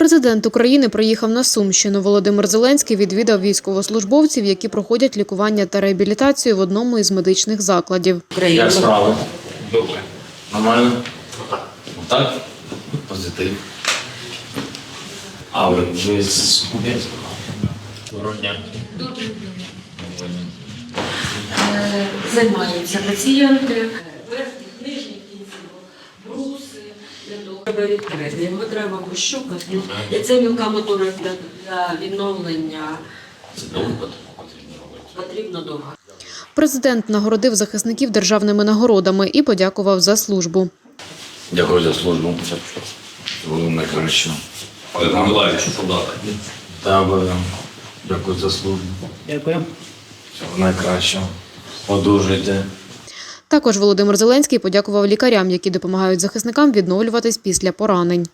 Президент України приїхав на Сумщину. Володимир Зеленський відвідав військовослужбовців, які проходять лікування та реабілітацію в одному із медичних закладів. Як справи? Добре. Нормально? Так? Позитив. А ви, з? Доброго дня. Е, займаються пацієнти, Треба відкрити, його треба пощупати. І це мілка моторика для, для відновлення Це довго потрібно довго. Президент нагородив захисників державними нагородами і подякував за службу. Дякую за службу. Ви найкраще. Олег Миколаївич, солдата. Дякую. Дякую за службу. Дякую. Всього найкращого. Одужуйте. Також Володимир Зеленський подякував лікарям, які допомагають захисникам відновлюватись після поранень.